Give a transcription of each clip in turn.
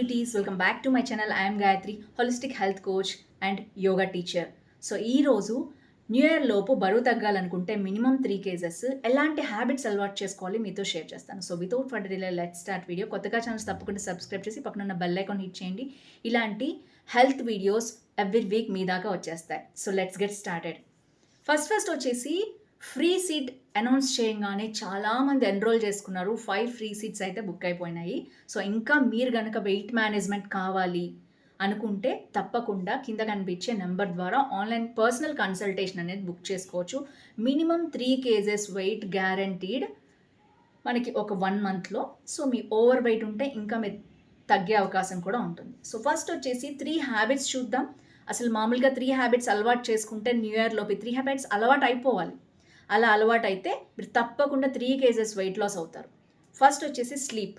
Beauties welcome back to my channel I'm Gayathri holistic health coach and yoga teacher so ఈరోజు new year లోపు బరువు తగ్గాలనుకుంటే minimum three kgs ఎలాంటి habits అలవాటు చేసుకోవాలి మీతో షేర్ చేస్తాను. So without for delay let start video కొత్తగా ఛానల్స్ తప్పకుండా సబ్స్క్రైబ్ చేసి పక్కనున్న బెల్ ఐకాన్ హిట్ చేయండి. ఇలాంటి హెల్త్ వీడియోస్ ఎవ్రీ వీక్ మీ దాకా వచ్చేస్తాయి. So let's get started first first వచ్చేసి ఫ్రీ సీట్ అనౌన్స్ చేయగానే చాలామంది ఎన్రోల్ చేసుకున్నారు. ఫైవ్ ఫ్రీ సీట్స్ అయితే బుక్ అయిపోయినాయి. సో ఇంకా మీరు కనుక వెయిట్ మేనేజ్మెంట్ కావాలి అనుకుంటే తప్పకుండా కింద కనిపించే నెంబర్ ద్వారా ఆన్లైన్ పర్సనల్ కన్సల్టేషన్ అనేది బుక్ చేసుకోవచ్చు. Minimum three kgs weight guaranteed మనకి ఒక వన్ మంత్లో. సో మీ ఓవర్ వెయిట్ ఉంటే ఇంకా మీరు తగ్గే అవకాశం కూడా ఉంటుంది. సో ఫస్ట్ వచ్చేసి త్రీ హ్యాబిట్స్ చూద్దాం. అసలు మామూలుగా త్రీ హ్యాబిట్స్ అలవాటు చేసుకుంటే న్యూ ఇయర్లోపి త్రీ హ్యాబిట్స్ అలవాటు అయిపోవాలి. అలా అలవాటైతే మీరు తప్పకుండా త్రీ కేజెస్ వెయిట్ లాస్ అవుతారు. ఫస్ట్ వచ్చేసి స్లీప్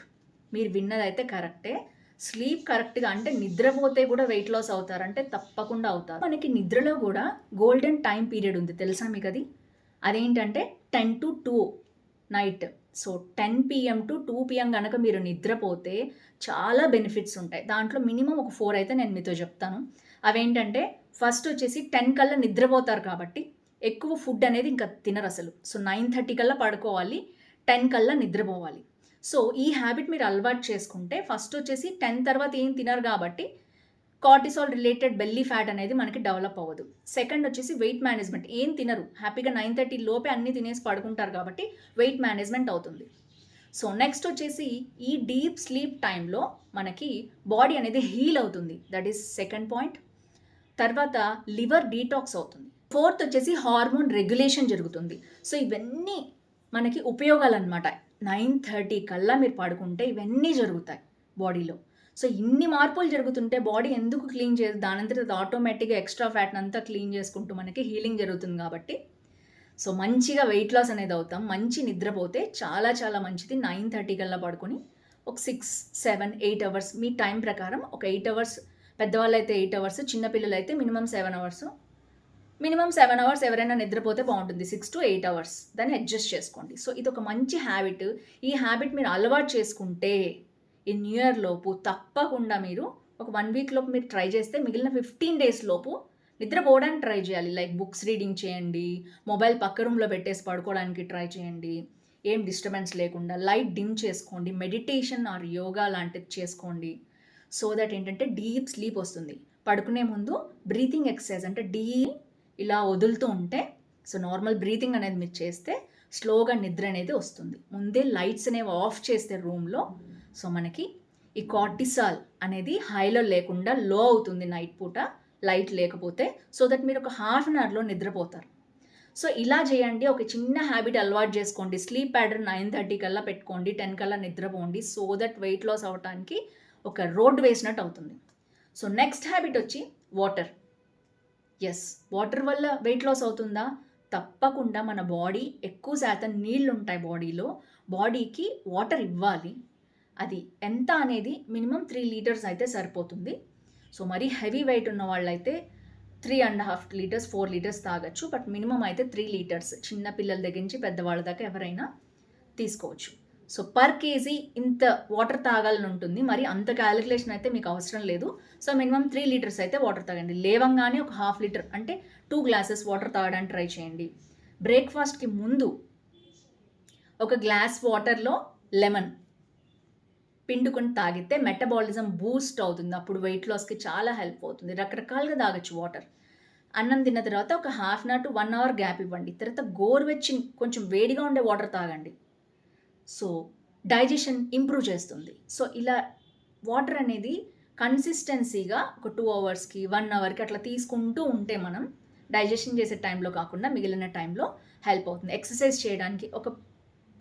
మీరు విన్నదైతే కరెక్టే. స్లీప్ కరెక్ట్గా అంటే నిద్రపోతే కూడా వెయిట్ లాస్ అవుతారంటే తప్పకుండా అవుతారు. మనకి నిద్రలో కూడా గోల్డెన్ టైం పీరియడ్ ఉంది. తెలుసా మీకు అది అదేంటంటే ten to two night so ten PM to two PM కనుక మీరు నిద్రపోతే చాలా బెనిఫిట్స్ ఉంటాయి. దాంట్లో మినిమం ఒక ఫోర్ అయితే నేను మీతో చెప్తాను. అవేంటంటే ఫస్ట్ వచ్చేసి టెన్ కల్లా నిద్రపోతారు కాబట్టి ఎక్కువ ఫుడ్ అనేది ఇంకా తినరు అసలు. సో నైన్ థర్టీ కల్లా పడుకోవాలి టెన్ కల్లా నిద్రపోవాలి. సో ఈ హ్యాబిట్ మీరు అలవాటు చేసుకుంటే ఫస్ట్ వచ్చేసి టెన్ తర్వాత ఏం తినరు కాబట్టి కార్టిసాల్ రిలేటెడ్ బెల్లీ ఫ్యాట్ అనేది మనకి డెవలప్ అవ్వదు. సెకండ్ వచ్చేసి వెయిట్ మేనేజ్మెంట్. ఏం తినరు. హ్యాపీగా నైన్ థర్టీ లోపే అన్ని తినేసి పడుకుంటారు కాబట్టి వెయిట్ మేనేజ్మెంట్ అవుతుంది. సో నెక్స్ట్ వచ్చేసి ఈ డీప్ స్లీప్ టైంలో మనకి బాడీ అనేది హీల్ అవుతుంది. That is second point. తర్వాత లివర్ డీటాక్స్ అవుతుంది. ఫోర్త్ వచ్చేసి హార్మోన్ రెగ్యులేషన్ జరుగుతుంది. సో ఇవన్నీ మనకి ఉపయోగాలు అనమాట నైన్ థర్టీ కల్లా మీరు పడుకుంటే ఇవన్నీ జరుగుతాయి బాడీలో. సో ఇన్ని మార్పులు జరుగుతుంటే బాడీ ఎందుకు క్లీన్ చేసి దానంతట ఆటోమేటిక్గా ఎక్స్ట్రా ఫ్యాట్ని అంతా క్లీన్ చేసుకుంటూ మనకి హీలింగ్ జరుగుతుంది కాబట్టి. సో మంచిగా వెయిట్ లాస్ అనేది అవుతాం. మంచి నిద్రపోతే చాలా చాలా మంచిది. నైన్ థర్టీ కల్లా పడుకొని ఒక సిక్స్ సెవెన్ ఎయిట్ అవర్స్ మీ టైం ప్రకారం ఒక ఎయిట్ అవర్స్ పెద్దవాళ్ళు అయితే ఎయిట్ అవర్స్ చిన్నపిల్లలు అయితే minimum seven hours minimum seven hours ఎవరైనా నిద్రపోతే బాగుంటుంది. Six to eight hours. దాన్ని అడ్జస్ట్ చేసుకోండి. సో ఇది ఒక మంచి హ్యాబిట్. ఈ హ్యాబిట్ మీరు అలవాటు చేసుకుంటే ఈ న్యూ ఇయర్ లోపు తప్పకుండా మీరు ఒక వన్ వీక్ లోపు మీరు ట్రై చేస్తే మిగిలిన ఫిఫ్టీన్ డేస్ లోపు నిద్రపోవడానికి ట్రై చేయాలి. లైక్ బుక్స్ రీడింగ్ చేయండి మొబైల్ పక్క రూమ్లో పెట్టేసి పడుకోవడానికి ట్రై చేయండి ఏం డిస్టర్బెన్స్ లేకుండా లైట్ డిమ్ చేసుకోండి మెడిటేషన్ ఆర్ యోగా లాంటిది చేసుకోండి. సో దట్ ఏంటంటే డీప్ స్లీప్ వస్తుంది. పడుకునే ముందు బ్రీతింగ్ ఎక్సర్సైజ్ అంటే డీప్ ఇలా వదులుతూ ఉంటే సో నార్మల్ బ్రీతింగ్ అనేది మీరు చేస్తే స్లోగా నిద్ర అనేది వస్తుంది. ముందే లైట్స్ అనేవి ఆఫ్ చేస్తే రూమ్లో సో మనకి ఈ కార్టిసాల్ అనేది హైలో లేకుండా లో అవుతుంది నైట్ పూట లైట్ లేకపోతే సో దట్ మీరు ఒక హాఫ్ అన్ అవర్లో నిద్రపోతారు. సో ఇలా చేయండి ఒక చిన్న హ్యాబిట్ అలవాటు చేసుకోండి. స్లీప్ ప్యాటర్న్ నైన్ థర్టీ కల్లా పెట్టుకోండి టెన్ కల్లా నిద్రపోండి సో దట్ వెయిట్ లాస్ అవ్వడానికి ఒక రోడ్ వేసినట్టు అవుతుంది. సో నెక్స్ట్ హ్యాబిట్ వచ్చి వాటర్. ఎస్ వాటర్ వల్ల వెయిట్ లాస్ అవుతుందా? తప్పకుండా మన బాడీ ఎక్కువ శాతం నీళ్ళు ఉంటాయి బాడీలో బాడీకి వాటర్ ఇవ్వాలి. అది ఎంత అనేది మినిమం త్రీ లీటర్స్ అయితే సరిపోతుంది. సో మరీ హెవీ వెయిట్ ఉన్న వాళ్ళైతే three and half litres four litres తాగొచ్చు. బట్ మినిమం అయితే త్రీ లీటర్స్ చిన్న పిల్లల దగ్గర నుంచి పెద్దవాళ్ళ దాకా ఎవరైనా తీసుకోవచ్చు. సో పర్ కేజీ ఇంత వాటర్ తాగాలని ఉంటుంది. మరి అంత క్యాలిక్యులేషన్ అయితే మీకు అవసరం లేదు. సో మినిమం త్రీ లీటర్స్ అయితే వాటర్ తాగండి. లేవంగానే ఒక హాఫ్ లీటర్ అంటే టూ గ్లాసెస్ వాటర్ తాగడానికి ట్రై చేయండి. బ్రేక్ఫాస్ట్కి ముందు ఒక గ్లాస్ వాటర్లో లెమన్ పిండుకొని తాగితే మెటబాలిజం బూస్ట్ అవుతుంది. అప్పుడు వెయిట్ లాస్కి చాలా హెల్ప్ అవుతుంది. రకరకాలుగా తాగొచ్చు వాటర్ అన్నం తిన్న తర్వాత ఒక half an hour to one hour gap ఇవ్వండి. తర్వాత గోరువెచ్చి కొంచెం వేడిగా ఉండే వాటర్ తాగండి. సో డైజెషన్ ఇంప్రూవ్ చేస్తుంది. సో ఇలా వాటర్ అనేది కన్సిస్టెన్సీగా ఒక టూ అవర్స్కి వన్ అవర్కి అట్లా తీసుకుంటూ ఉంటే మనం డైజెషన్ చేసే టైంలో కాకుండా మిగిలిన టైంలో హెల్ప్ అవుతుంది. ఎక్సర్సైజ్ చేయడానికి ఒక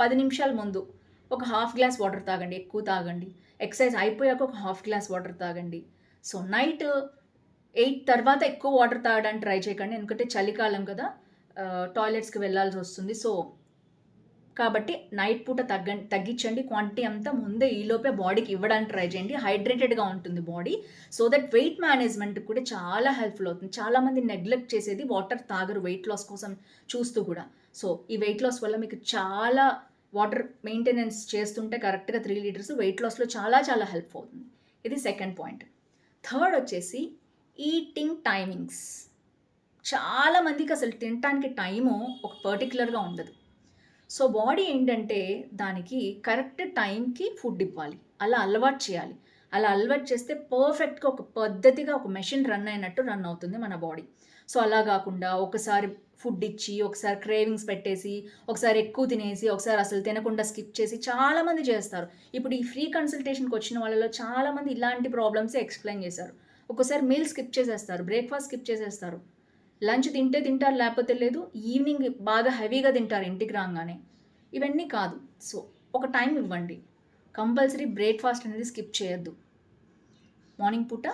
పది నిమిషాల ముందు ఒక హాఫ్ గ్లాస్ వాటర్ తాగండి ఎక్కువ తాగండి. ఎక్సర్సైజ్ అయిపోయాక ఒక హాఫ్ గ్లాస్ వాటర్ తాగండి. సో నైట్ ఎయిట్ తర్వాత ఎక్కువ వాటర్ తాగడానికి ట్రై చేయకండి. ఎందుకంటే చలికాలం కదా టాయిలెట్స్కి వెళ్ళాల్సి వస్తుంది. సో కాబట్టి నైట్ పూట తగ్గ తగ్గించండి. క్వాంటిటీ అంతా ముందే ఈలోపే బాడీకి ఇవ్వడానికి ట్రై చేయండి. హైడ్రేటెడ్గా ఉంటుంది body so that weight management కూడా చాలా హెల్ప్ఫుల్ అవుతుంది. చాలామంది నెగ్లెక్ట్ చేసేది వాటర్ తాగరు వెయిట్ లాస్ కోసం చూస్తూ కూడా. సో ఈ వెయిట్ లాస్ వల్ల మీకు చాలా వాటర్ మెయింటెనెన్స్ చేస్తుంటే కరెక్ట్గా త్రీ లీటర్స్ వెయిట్ లాస్లో చాలా చాలా హెల్ప్ అవుతుంది. ఇది సెకండ్ పాయింట్ థర్డ్ వచ్చేసి ఈటింగ్ టైమింగ్స్ చాలామందికి అసలు తినటానికి టైము ఒక పర్టికులర్గా ఉండదు. సో బాడీ ఏంటంటే దానికి కరెక్ట్ టైంకి ఫుడ్ ఇవ్వాలి. అలా అలవాటు చేయాలి. అలా అలవాటు చేస్తే పర్ఫెక్ట్గా ఒక పద్ధతిగా ఒక మెషిన్ రన్ అయినట్టు రన్ అవుతుంది మన బాడీ. సో అలా కాకుండా ఒకసారి ఫుడ్ ఇచ్చి ఒకసారి క్రేవింగ్స్ పెట్టేసి ఒకసారి ఎక్కువ తినేసి ఒకసారి అసలు తినకుండా స్కిప్ చేసి చాలామంది చేస్తారు. ఇప్పుడు ఈ ఫ్రీ కన్సల్టేషన్కి వచ్చిన వాళ్ళలో చాలామంది ఇలాంటి ప్రాబ్లమ్స్ ఎక్స్ప్లెయిన్ చేశారు. ఒకసారి మీల్ స్కిప్ చేసేస్తారు. బ్రేక్ఫాస్ట్ స్కిప్ చేసేస్తారు. లంచ్ తింటే తింటారు లేకపోతే లేదు. ఈవినింగ్ బాగా హెవీగా తింటారు ఇంటికి రాగానే. ఇవన్నీ కాదు. సో ఒక టైం ఇవ్వండి. కంపల్సరీ బ్రేక్ఫాస్ట్ అనేది స్కిప్ చేయొద్దు. మార్నింగ్ పూట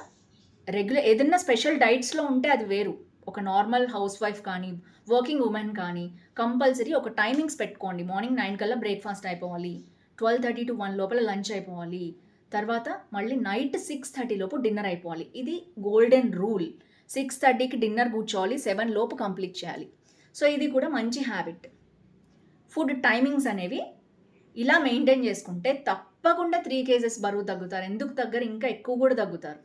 రెగ్యులర్ ఏదైనా స్పెషల్ డైట్స్లో ఉంటే అది వేరు. ఒక నార్మల్ హౌస్ వైఫ్ కానీ వర్కింగ్ ఉమెన్ కానీ కంపల్సరీ ఒక టైమింగ్స్ పెట్టుకోండి. మార్నింగ్ నైన్ కల్లా బ్రేక్ఫాస్ట్ అయిపోవాలి. ట్వెల్వ్ థర్టీ టు వన్ లోపల లంచ్ అయిపోవాలి. తర్వాత మళ్ళీ నైట్ సిక్స్ థర్టీ లోపు డిన్నర్ అయిపోవాలి. ఇది గోల్డెన్ రూల్. సిక్స్ థర్టీకి డిన్నర్ కూర్చోవాలి సెవెన్ లోపు కంప్లీట్ చేయాలి. సో ఇది కూడా మంచి హ్యాబిట్. ఫుడ్ టైమింగ్స్ అనేవి ఇలా మెయింటైన్ చేసుకుంటే తప్పకుండా త్రీ కేజెస్ బరువు తగ్గుతారు. ఎందుకు తగ్గరు? ఇంకా ఎక్కువ కూడా తగ్గుతారు.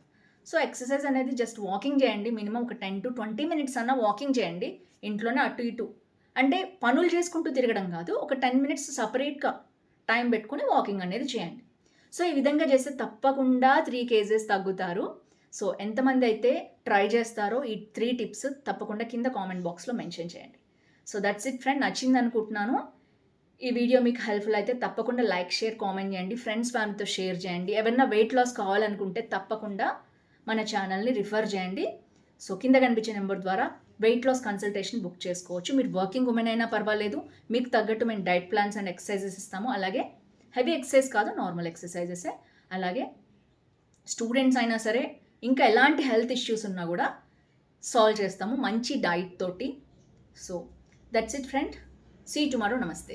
సో ఎక్సర్సైజ్ అనేది జస్ట్ వాకింగ్ చేయండి. మినిమం ఒక టెన్ టు ట్వంటీ మినిట్స్ అన్న వాకింగ్ చేయండి. ఇంట్లోనే అటు ఇటు. అంటే పనులు చేసుకుంటూ తిరగడం కాదు. ఒక టెన్ మినిట్స్ సపరేట్గా టైం పెట్టుకుని వాకింగ్ అనేది చేయండి. సో ఈ విధంగా చేస్తే తప్పకుండా త్రీ కేజెస్ తగ్గుతారు. సో ఎంతమంది అయితే ట్రై చేస్తారో ఈ త్రీ టిప్స్ తప్పకుండా కింద కామెంట్ బాక్స్లో మెన్షన్ చేయండి. సో దట్స్ ఇట్ ఫ్రెండ్ నచ్చింది అనుకుంటున్నాను. ఈ వీడియో మీకు హెల్ప్ఫుల్ అయితే తప్పకుండా లైక్ షేర్ కామెంట్ చేయండి. ఫ్రెండ్స్ ఫ్యామిలీతో షేర్ చేయండి. ఏమైనా వెయిట్ లాస్ కావాలనుకుంటే తప్పకుండా మన ఛానల్ని రిఫర్ చేయండి. సో కింద కనిపించే నెంబర్ ద్వారా వెయిట్ లాస్ కన్సల్టేషన్ బుక్ చేసుకోవచ్చు. మీరు వర్కింగ్ ఉమెన్ అయినా పర్వాలేదు. మీకు తగ్గట్టు మేము డైట్ ప్లాన్స్ అండ్ ఎక్సర్సైజెస్ ఇస్తాము. అలాగే హెవీ ఎక్సర్సైజ్ కాదు నార్మల్ ఎక్సర్సైజెసే అలాగే స్టూడెంట్స్ అయినా సరే ఇంకా ఎలాంటి హెల్త్ ఇష్యూస్ ఉన్నా కూడా సాల్వ్ చేస్తాము మంచి డైట్ తోటి. So that's it friend see tomorrow నమస్తే.